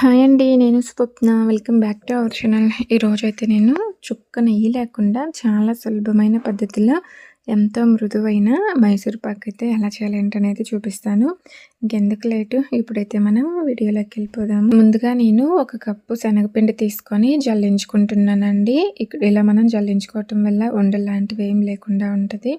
Hi అండి నేను Swapna. Welcome back to our channel ఈరోజైతే నేను చుక్క నెయ్యి లేకుండా చాలా సులభమైన పద్ధతిలో ఎంతో మృదువైన మైసూర్ పాక్ అయితే ఎలా చేయాలి అనేది చూపిస్తాను. ఇంకెందుకు లేటు? ఇప్పుడైతే మనం వీడియోలోకి వెళ్ళిపోదాము ముందుగా నేను ఒక కప్పు శనగపిండి తీసుకొని జల్లించుకుంటున్నానండి. ఇక్కడ ఇలా మనం జల్లించుకోవటం వల్ల ఉండలాంటివి ఏం లేకుండా ఉంటుంది.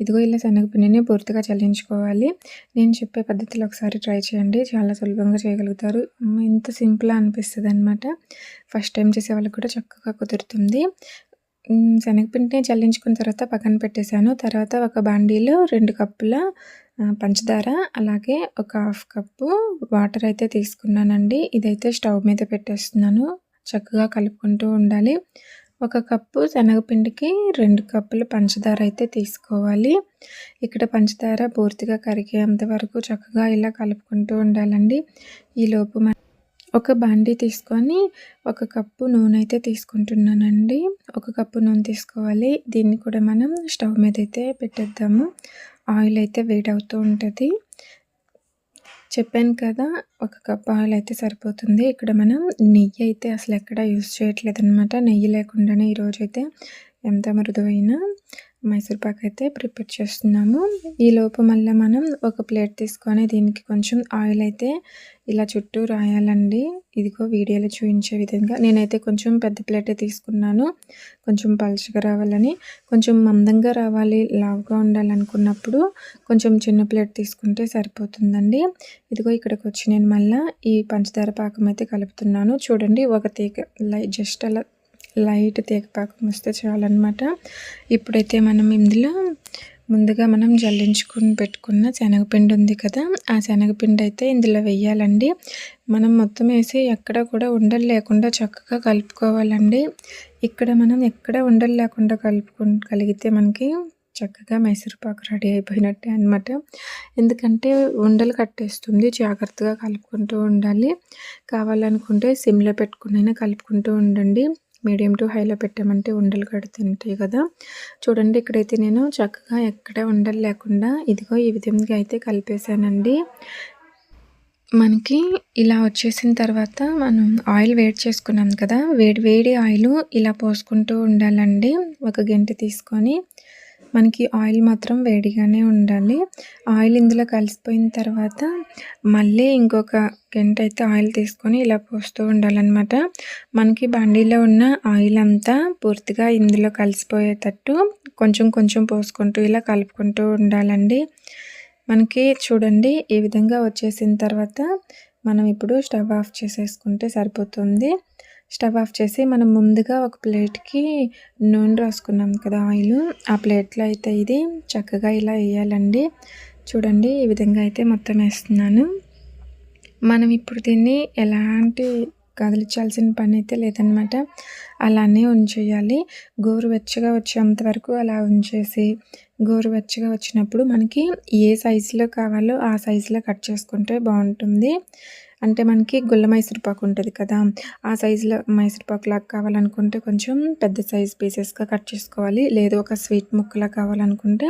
ఇదిగో ఇలా శనగపిండిని పూర్తిగా చల్లించుకోవాలి. నేను చెప్పే పద్ధతిలో ఒకసారి ట్రై చేయండి. చాలా సులభంగా చేయగలుగుతారు. ఇంత సింపుల్ అనిపిస్తుంది అనమాట ఫస్ట్ టైం చేసే వాళ్ళకి కూడా చక్కగా కుదురుతుంది. శనగపిండిని చల్లించుకున్న తర్వాత పక్కన పెట్టేశాను. తర్వాత ఒక బాండీలో రెండు కప్పుల పంచదార అలాగే ఒక హాఫ్ కప్పు వాటర్ అయితే తీసుకున్నానండి. ఇదైతే స్టవ్ మీద పెట్టేస్తున్నాను. చక్కగా కలుపుకుంటూ ఉండాలి. ఒక కప్పు శనగపిండికి రెండు కప్పులు పంచదార అయితే తీసుకోవాలి. ఇక్కడ పంచదార పూర్తిగా కరిగేంత వరకు చక్కగా ఇలా కలుపుకుంటూ ఉండాలండి. ఈలోపు ఒక బాండీ తీసుకొని ఒక కప్పు నూనె అయితే తీసుకుంటున్నానండి. ఒక కప్పు నూనె తీసుకోవాలి. దీన్ని కూడా మనం స్టవ్ మీద అయితే పెట్టేద్దాము. ఆయిల్ అయితే వేడి అవుతూ ఉంటుంది. చెప్పాను కదా ఒక కప్ ఆయిల్ అయితే సరిపోతుంది. ఇక్కడ మనం నెయ్యి అయితే అసలు ఎక్కడ యూజ్ చేయట్లేదు అనమాట నెయ్యి లేకుండానే ఈరోజైతే ఎంత మృదువైన మైసూర్ పాక్ అయితే ప్రిపేర్ చేస్తున్నాము. ఈ మళ్ళీ మనం ఒక ప్లేట్ తీసుకొని దీనికి కొంచెం ఆయిల్ అయితే ఇలా చుట్టూ రాయాలండి. ఇదిగో వీడియోలో చూపించే విధంగా. నేనైతే కొంచెం పెద్ద ప్లేటే తీసుకున్నాను. కొంచెం పలుచగా రావాలని. కొంచెం మందంగా రావాలి లావుగా ఉండాలనుకున్నప్పుడు కొంచెం చిన్న ప్లేట్ తీసుకుంటే సరిపోతుందండి. ఇదిగో ఇక్కడికి వచ్చి నేను మళ్ళీ ఈ పంచదార పాకం అయితే కలుపుతున్నాను. చూడండి ఒక తీగ లైట్ జస్ట్ అలా లైట్ తేగపాకం వస్తే చాలన్నమాట. ఇప్పుడైతే మనం ఇందులో ముందుగా మనం జల్లించుకుని పెట్టుకున్న శనగపిండి ఉంది కదా ఆ శనగపిండి అయితే ఇందులో వెయ్యాలండి మనం మొత్తం వేసి ఎక్కడ కూడా ఉండలు లేకుండా చక్కగా కలుపుకోవాలండి. ఇక్కడ మనం ఎక్కడ ఉండలు లేకుండా కలుపుకు కలిగితే మనకి చక్కగా మైసూరుపాకు రెడీ అయిపోయినట్టే అనమాట ఎందుకంటే ఉండలు కట్టేస్తుంది జాగ్రత్తగా కలుపుకుంటూ ఉండాలి. కావాలనుకుంటే సిమ్లో పెట్టుకునైనా కలుపుకుంటూ ఉండండి. మీడియం టు హైలో పెట్టామంటే ఉండలు కడుతుంటాయి కదా. చూడండి ఇక్కడైతే నేను చక్కగా ఎక్కడ ఉండలు లేకుండా ఇదిగో ఈ విధంగా అయితే కలిపేశానండి. మనకి ఇలా వచ్చేసిన తర్వాత మనం ఆయిల్ వేడి చేసుకున్నాం కదా. వేడి వేడి ఆయిల్ ఇలా పోసుకుంటూ ఉండాలండి. ఒక గంట తీసుకొని మనకి ఆయిల్ మాత్రం వేడిగానే ఉండాలి. ఆయిల్ ఇందులో కలిసిపోయిన తర్వాత మళ్ళీ ఇంకొక గంట అయితే ఆయిల్ తీసుకొని ఇలా పోస్తూ ఉండాలన్నమాట. మనకి బండిలో ఉన్న ఆయిల్ అంతా పూర్తిగా ఇందులో కలిసిపోయేటట్టు కొంచెం కొంచెం పోసుకుంటూ ఇలా కలుపుకుంటూ ఉండాలండి. మనకి చూడండి ఈ విధంగా వచ్చేసిన తర్వాత మనం ఇప్పుడు స్టవ్ ఆఫ్ చేసేసుకుంటే సరిపోతుంది. స్టవ్ ఆఫ్ చేసి మనం ముందుగా ఒక ప్లేట్కి నూనె రాసుకున్నాం కదా ఆయిల్. ఆ ప్లేట్లో అయితే ఇది చక్కగా ఇలా వేయాలండి. చూడండి ఈ విధంగా అయితే మొత్తం వేస్తున్నాను. మనం ఇప్పుడు దీన్ని ఎలాంటి కదిలించాల్సిన పని అయితే లేదనమాట. అలానే ఉంచేయాలి. గోరువెచ్చగా వచ్చేంత వరకు అలా ఉంచేసి గోరువెచ్చగా వచ్చినప్పుడు మనకి ఏ సైజులో కావాలో ఆ సైజులో కట్ చేసుకుంటే బాగుంటుంది. అంటే మనకి గుల్ల మైసూరుపాకు ఉంటుంది కదా ఆ సైజులో మైసూరుపాకు లాగా కావాలనుకుంటే కొంచెం పెద్ద సైజ్ పీసెస్గా కట్ చేసుకోవాలి. లేదు ఒక స్వీట్ ముక్కలా కావాలనుకుంటే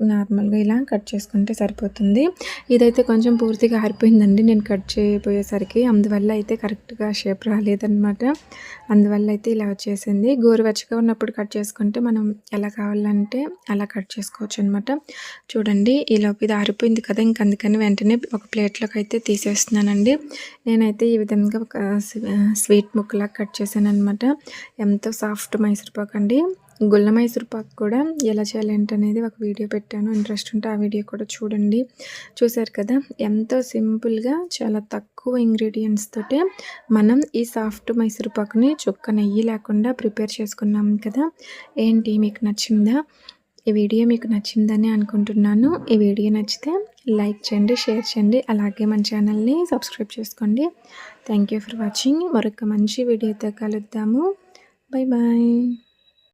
నార్మల్గా ఇలా కట్ చేసుకుంటే సరిపోతుంది. ఇదైతే కొంచెం పూర్తిగా ఆరిపోయిందండి. నేను కట్ చేయబోయేసరికి అందువల్ల అయితే కరెక్ట్గా షేప్ రాలేదన్నమాట. అందువల్ల అయితే ఇలా వచ్చేసింది. గోరువెచ్చగా ఉన్నప్పుడు కట్ చేసుకుంటే మనం ఎలా కావాలంటే అలా కట్ చేసుకోవచ్చు అనమాట చూడండి ఈలోపు ఇది ఆరిపోయింది కదా ఇంక అందుకని వెంటనే ఒక ప్లేట్లోకి అయితే తీసేస్తున్నానండి. నేనైతే ఈ విధంగా ఒక స్వీట్ ముక్కలా కట్ చేశాను అనమాట ఎంతో సాఫ్ట్ మైసూర్పాకు అండి గుల్ల మైసూర్ పాక్ కూడా ఎలా చేయాలి అనేది ఒక వీడియో పెట్టాను. ఇంట్రెస్ట్ ఉంటే ఆ వీడియో కూడా చూడండి. చూసారు కదా ఎంతో సింపుల్గా చాలా తక్కువ ఇంగ్రీడియంట్స్ తోటే మనం ఈ సాఫ్ట్ మైసూర్ పాక్ని చుక్క నెయ్యి లేకుండా ప్రిపేర్ చేసుకున్నాం కదా. ఏంటి మీకు నచ్చిందా? ఈ వీడియో మీకు నచ్చిందని అనుకుంటున్నాను. ఈ వీడియో నచ్చితే లైక్ చేయండి షేర్ చేయండి అలాగే మన ఛానల్ని సబ్స్క్రైబ్ చేసుకోండి. Thank you for watching. మరొక మంచి వీడియోతో కలుద్దాము. Bye bye